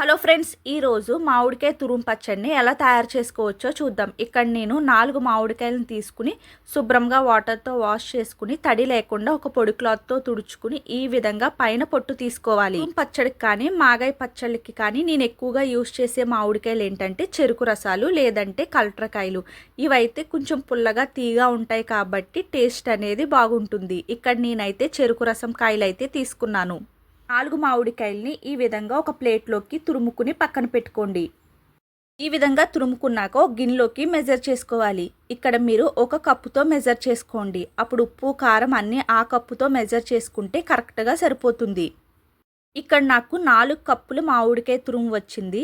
Hello friends ఈరోజు మామిడికాయ తురుము పచ్చడిని ఎలా తయారు చేసుకోవచ్చో చూద్దాం. ఇక్కడ నేను నాలుగు మామిడికాయలను తీసుకుని శుభ్రంగా వాటర్తో వాష్ చేసుకుని తడి లేకుండా ఒక పొడి క్లాత్తో తుడుచుకుని ఈ విధంగా పైన పొట్టు తీసుకోవాలి. పచ్చడికి కానీ మాగాయ పచ్చడికి కానీ నేను ఎక్కువగా యూజ్ చేసే మామిడికాయలు ఏంటంటే చెరుకు రసాలు లేదంటే కలట్రకాయలు. ఇవైతే కొంచెం పుల్లగా తీగా ఉంటాయి కాబట్టి టేస్ట్ అనేది బాగుంటుంది. ఇక్కడ నేనైతే చెరుకు రసం కాయలు అయితే తీసుకున్నాను. నాలుగు మామిడికాయల్ని ఈ విధంగా ఒక ప్లేట్లోకి తురుముకుని పక్కన పెట్టుకోండి. ఈ విధంగా తురుముకున్నాక ఒక గిన్నెలోకి మెజర్ చేసుకోవాలి. ఇక్కడ మీరు ఒక కప్పుతో మెజర్ చేసుకోండి. అప్పుడు ఉప్పు కారం అన్నీ ఆ కప్పుతో మెజర్ చేసుకుంటే కరెక్ట్గా సరిపోతుంది. ఇక్కడ నాకు నాలుగు కప్పులు మామిడికాయ తురుము వచ్చింది.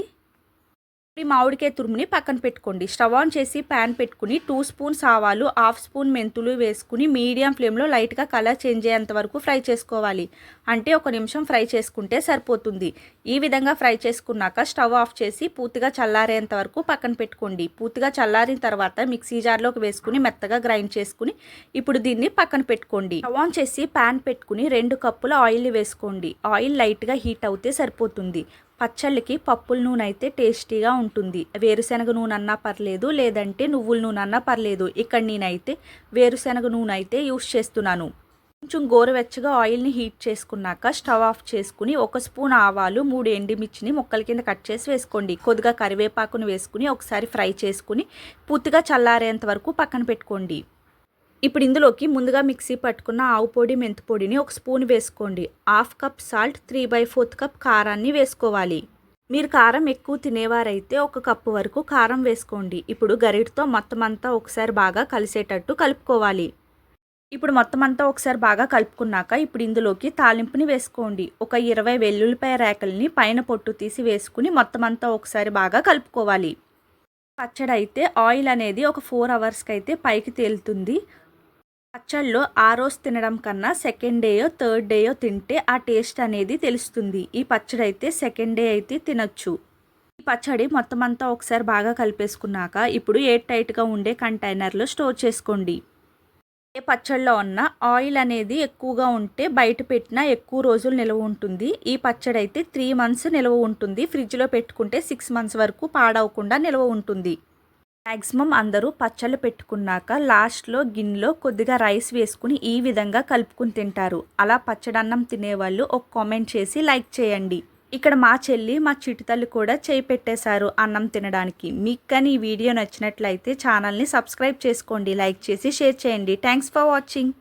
ఈ మామిడికాయ తురుముని పక్కన పెట్టుకోండి. స్టవ్ ఆన్ చేసి ప్యాన్ పెట్టుకుని టూ స్పూన్స్ ఆవాలు హాఫ్ స్పూన్ మెంతులు వేసుకుని మీడియం ఫ్లేమ్లో లైట్గా కలర్ చేంజ్ అయ్యేంత వరకు ఫ్రై చేసుకోవాలి. అంటే ఒక నిమిషం ఫ్రై చేసుకుంటే సరిపోతుంది. ఈ విధంగా ఫ్రై చేసుకున్నాక స్టవ్ ఆఫ్ చేసి పూర్తిగా చల్లారేంత వరకు పక్కన పెట్టుకోండి. పూర్తిగా చల్లారిన తర్వాత మిక్సీ జార్లోకి వేసుకుని మెత్తగా గ్రైండ్ చేసుకుని ఇప్పుడు దీన్ని పక్కన పెట్టుకోండి. స్టవ్ ఆన్ చేసి ప్యాన్ పెట్టుకుని రెండు కప్పుల ఆయిల్ వేసుకోండి. ఆయిల్ లైట్గా హీట్ అవుతే సరిపోతుంది. పచ్చళ్ళకి పప్పుల నూనె అయితే టేస్టీగా ఉంటుంది. వేరుశనగ నూనె అన్నా పర్లేదు లేదంటే నువ్వుల నూనె అన్నా పర్లేదు. ఇక్కడ నేనైతే వేరుశనగ నూనె అయితే యూస్ చేస్తున్నాను. కొంచెం గోరువెచ్చగా ఆయిల్ని హీట్ చేసుకున్నాక స్టవ్ ఆఫ్ చేసుకుని ఒక స్పూన్ ఆవాలు మూడు ఎండిమిర్చిని ముక్కల కింద కట్ చేసి వేసుకోండి. కొద్దిగా కరివేపాకుని వేసుకుని ఒకసారి ఫ్రై చేసుకుని పూర్తిగా చల్లారేంత వరకు పక్కన పెట్టుకోండి. ఇప్పుడు ఇందులోకి ముందుగా మిక్సీ పట్టుకున్న ఆవు పొడి మెంతి పొడిని ఒక స్పూన్ వేసుకోండి. Half cup salt three by fourth cup కారాన్ని వేసుకోవాలి. మీరు కారం ఎక్కువ తినేవారైతే ఒక కప్పు వరకు కారం వేసుకోండి. ఇప్పుడు గరిటతో మొత్తం అంతా ఒకసారి బాగా కలిసేటట్టు కలుపుకోవాలి. ఇప్పుడు మొత్తం అంతా ఒకసారి బాగా కలుపుకున్నాక ఇప్పుడు ఇందులోకి తాలింపుని వేసుకోండి. ఒక ఇరవై వెల్లుల్లిపాయ రేకల్ని పైన పొట్టు తీసి వేసుకుని మొత్తం అంతా ఒకసారి బాగా కలుపుకోవాలి. పచ్చడి అయితే ఆయిల్ అనేది ఒక ఫోర్ అవర్స్కి అయితే పైకి తేలుతుంది. పచ్చళ్ళు ఆ రోజు తినడం కన్నా సెకండ్ డేయో థర్డ్ డేయో తింటే ఆ టేస్ట్ అనేది తెలుస్తుంది. ఈ పచ్చడి అయితే సెకండ్ డే అయితే తినొచ్చు. ఈ పచ్చడి మొత్తం అంతా ఒకసారి బాగా కలిపేసుకున్నాక ఇప్పుడు ఎయిర్ టైట్గా ఉండే కంటైనర్లో స్టోర్ చేసుకోండి. ఏ పచ్చళ్ళలో ఉన్న ఆయిల్ అనేది ఎక్కువగా ఉంటే బయట పెట్టినా ఎక్కువ రోజులు నిల్వ ఉంటుంది. ఈ పచ్చడి అయితే త్రీ మంత్స్ నిల్వ ఉంటుంది. ఫ్రిడ్జ్లో పెట్టుకుంటే సిక్స్ మంత్స్ వరకు పాడవకుండా నిల్వ ఉంటుంది. మ్యాక్సిమం అందరూ పచ్చళ్ళు పెట్టుకున్నాక లాస్ట్లో గిన్నెలో కొద్దిగా రైస్ వేసుకుని ఈ విధంగా కలుపుకుని తింటారు. అలా పచ్చడన్నం తినేవాళ్ళు ఒక కామెంట్ చేసి లైక్ చేయండి. ఇక్కడ మా చెల్లి మా చిటితల్లి కూడా చేయి పెట్టేశారు అన్నం తినడానికి. మీకు కానీ ఈ వీడియో నచ్చినట్లయితే ఛానల్ని సబ్స్క్రైబ్ చేసుకోండి లైక్ చేసి షేర్ చేయండి. Thanks for watching.